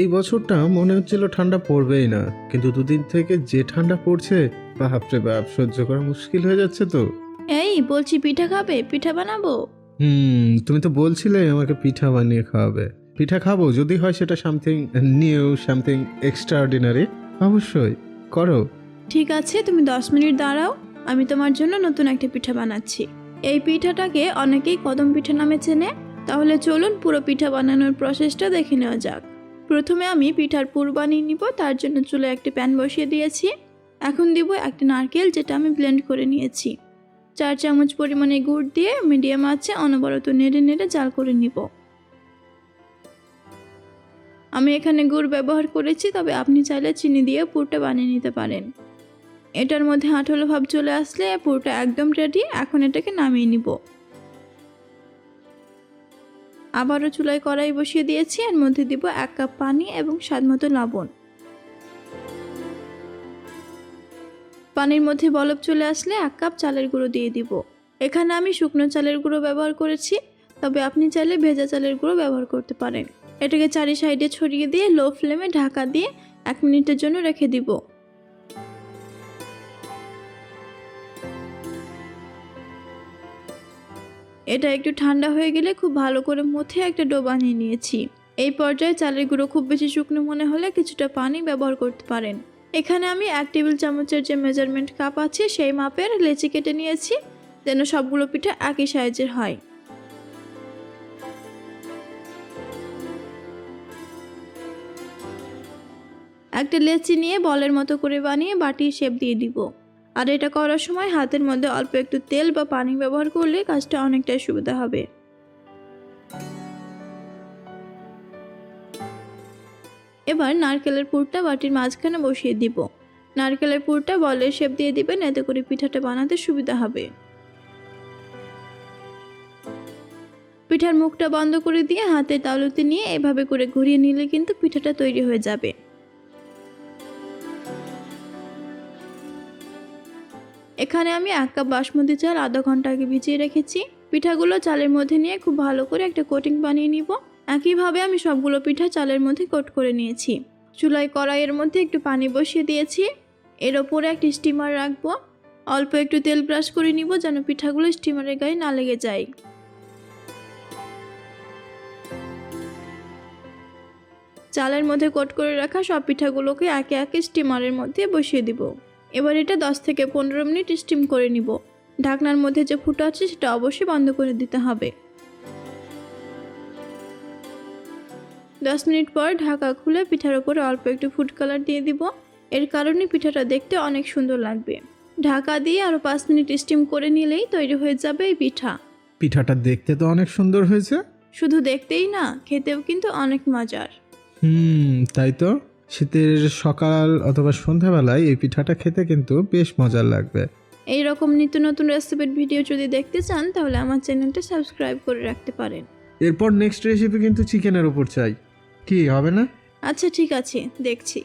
এই বছরটা মনে হচ্ছিল ঠান্ডা পড়বেই না কিন্তু দুদিন থেকে যে ঠান্ডা পড়ছে বাপরে বাপ সহ্য করা মুশকিল হয়ে যাচ্ছে তো। এই বলছি পিঠা খাবে? পিঠা বানাবো? হুম তুমি তো বলছিলে আমাকে পিঠা বানিয়ে খাওয়াবে। পিঠা খাব যদি হয় সেটা something new something extraordinary অবশ্যই করো। ঠিক আছে তুমি দশ মিনিট দাঁড়াও আমি তোমার জন্য নতুন একটা পিঠা বানাচ্ছি। এই পিঠাটাকে অনেকেই কদম পিঠা নামে চেনে তাহলে চলুন পুরো পিঠা বানানোর প্রসেসটা দেখে নেওয়া যাক। প্রথমে আমি পিঠার পুর বানিয়ে নিব, তার জন্য চুলে একটি প্যান বসিয়ে দিয়েছি। এখন দিব একটা নারকেল, যেটা আমি ব্লেন্ড করে নিয়েছি। চার চামচ পরিমাণে গুড় দিয়ে মিডিয়াম আছে অনবরত নেড়ে নেড়ে জাল করে নিব। আমি এখানে গুড় ব্যবহার করেছি, তবে আপনি চাইলে চিনি দিয়ে পুরটা বানিয়ে নিতে পারেন। এটার মধ্যে আঠালো ভাব চলে আসলে পুরটা একদম রেডি এখন এটাকে নামিয়ে নিব। আবারও চুলায় কড়াই বসিয়ে দিয়েছি এর মধ্যে দিব এক কাপ পানি এবং স্বাদ মতো লবণ। পানির মধ্যে বলক চলে আসলে এক কাপ চালের গুঁড়ো দিয়ে দিব। এখানে আমি শুকনো চালের গুঁড়ো ব্যবহার করেছি, তবে আপনি চাইলে ভেজা চালের গুঁড়ো ব্যবহার করতে পারেন। এটাকে চারি সাইডে ছড়িয়ে দিয়ে লো ফ্লেমে ঢাকা দিয়ে এক মিনিটের জন্য রেখে দিব। এটা একটু ঠান্ডা হয়ে গেলে খুব ভালো করে মথে একটা ডো বানিয়ে নিয়েছি। এই পর্যায়ে চালের গুঁড়ো খুব বেশি শুকনো মনে হলে কিছুটা পানি ব্যবহার করতে পারেন। এখানে আমি এক টেবিল চামচের যে মেজারমেন্ট কাপ আছে, সেই মাপের লেচি কেটে নিয়েছি, যেন সবগুলো পিঠা একই সাইজের হয়। একটা লেচি নিয়ে বলের মতো করে বানিয়ে বাটির শেপ দিয়ে দিব। আর এটা করার সময় হাতের মধ্যে অল্প একটু তেল বা পানি ব্যবহার করলে কাজটা অনেকটাই সুবিধা হবে। এবার নারকেলের পুরটা বাটির মাঝখানে বসিয়ে দিব। নারকেলের পুরটা বলের শেপ দিয়ে দিবেন, এতে করে পিঠাটা বানাতে সুবিধা হবে। পিঠার মুখটা বন্ধ করে দিয়ে হাতে তালুতে নিয়ে এভাবে করে ঘুরিয়ে নিলে কিন্তু পিঠাটা তৈরি হয়ে যাবে। এখানে আমি এক কাপ বাসমতি চাল আধা ঘণ্টা আগে ভিজিয়ে রেখেছি। পিঠাগুলো চালের মধ্যে নিয়ে খুব ভালো করে একটা কোটিং বানিয়ে নিব। একইভাবে আমি সবগুলো পিঠা চালের মধ্যে কোট করে নিয়েছি। চুলায় কড়াইয়ের মধ্যে একটু পানি বসিয়ে দিয়েছি। এর ওপরে একটি স্টিমার রাখব। অল্প একটু তেল ব্রাশ করে নিব যেন পিঠাগুলো স্টিমারের গায়ে না লেগে যায়। চালের মধ্যে কোট করে রাখা সব পিঠাগুলোকে একে একে স্টিমারের মধ্যে বসিয়ে দিব। এবার এটা দশ থেকে পনেরো মিনিট স্টিম করে নিব। ঢাকনার মধ্যে যে ফুটো আছে সেটা অবশ্যই বন্ধ করে দিতে হবে। দশ মিনিট পর ঢাকা খুলে পিঠার উপরে অল্প একটু ফুড কালার দিয়ে দিব। এর কারণে পিঠাটা দেখতে অনেক সুন্দর লাগবে। ঢাকা দিয়ে আরও পাঁচ মিনিট স্টিম করে নিলেই তৈরি হয়ে যাবে এই পিঠা। পিঠাটা দেখতে তো অনেক সুন্দর হয়েছে। শুধু দেখতেই না খেতেও কিন্তু অনেক মজার। হুম তাই তো? শীতের সকাল অথবা সন্ধ্যাবেলায় এই পিঠাটা খেতে কিন্তু বেশ মজার লাগবে। এই রকম নিত্য নতুন রেসিপির ভিডিও যদি দেখতে চান তাহলে আমার চ্যানেলটা সাবস্ক্রাইব করে রাখতে পারেন। এরপর নেক্সট রেসিপি কিন্তু চিকেনের উপর চাই। কি হবে না? আচ্ছা ঠিক আছে দেখছি।